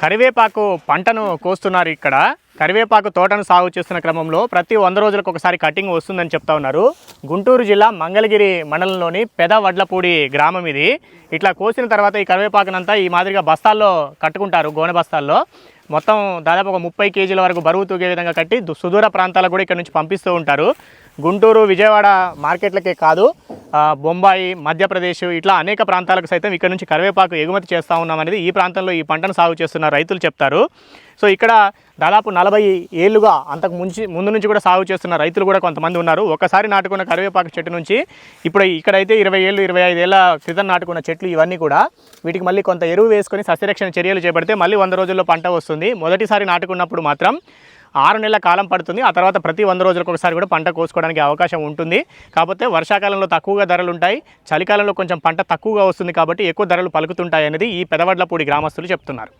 కరివేపాకు పంటను కోస్తున్నారు ఇక్కడ. కరివేపాకు తోటను సాగు చేస్తున్న క్రమంలో ప్రతి వంద రోజులకు ఒకసారి కటింగ్ వస్తుందని చెప్తా ఉన్నారు. గుంటూరు జిల్లా మంగళగిరి మండలంలోని పెద వడ్లపూడి గ్రామం ఇది. ఇట్లా కోసిన తర్వాత ఈ కరివేపాకునంతా ఈ మాదిరిగా బస్తాల్లో కట్టుకుంటారు గోనె బస్తాల్లో. మొత్తం దాదాపు ఒక ముప్పై కేజీల వరకు బరువు తూగే విధంగా కట్టి దు- సుదూర ప్రాంతాలకు కూడా ఇక్కడ నుంచి పంపిస్తూ ఉంటారు. గుంటూరు విజయవాడ మార్కెట్లకే కాదు బొంబాయి మధ్యప్రదేశ్ ఇట్లా అనేక ప్రాంతాలకు సైతం ఇక్కడ నుంచి కరివేపాకు ఎగుమతి చేస్తూ ఉన్నాం అనేది ఈ ప్రాంతంలో ఈ పంటను సాగు చేస్తున్న రైతులు చెప్తారు. సో ఇక్కడ దాదాపు నలభై ఏళ్ళుగా అంతకు ముంచి ముందు నుంచి కూడా సాగు చేస్తున్న రైతులు కూడా కొంతమంది ఉన్నారు. ఒకసారి నాటుకున్న కరివేపాకు చెట్టు నుంచి ఇప్పుడు ఇక్కడైతే ఇరవై ఏళ్ళు ఇరవై ఐదేళ్ళ క్రితం నాటుకున్న చెట్లు ఇవన్నీ కూడా వీటికి మళ్ళీ కొంత ఎరువు వేసుకొని సస్యరక్షణ చర్యలు చేపడితే మళ్ళీ వంద రోజుల్లో పంట వస్తుంది. మొదటిసారి నాటుకున్నప్పుడు మాత్రం ఆరు నెలల కాలం పడుతుంది. ఆ తర్వాత ప్రతి వంద రోజులకు ఒకసారి కూడా పంట కోసుకోవడానికి అవకాశం ఉంటుంది. కాకపోతే వర్షాకాలంలో తక్కువగా ధరలు ఉంటాయి. చలికాలంలో కొంచెం పంట తక్కువగా వస్తుంది కాబట్టి ఎక్కువ ధరలు పలుకుతుంటాయి అనేది ఈ పెదవడ్లపూడి గ్రామస్తులు చెప్తున్నారు.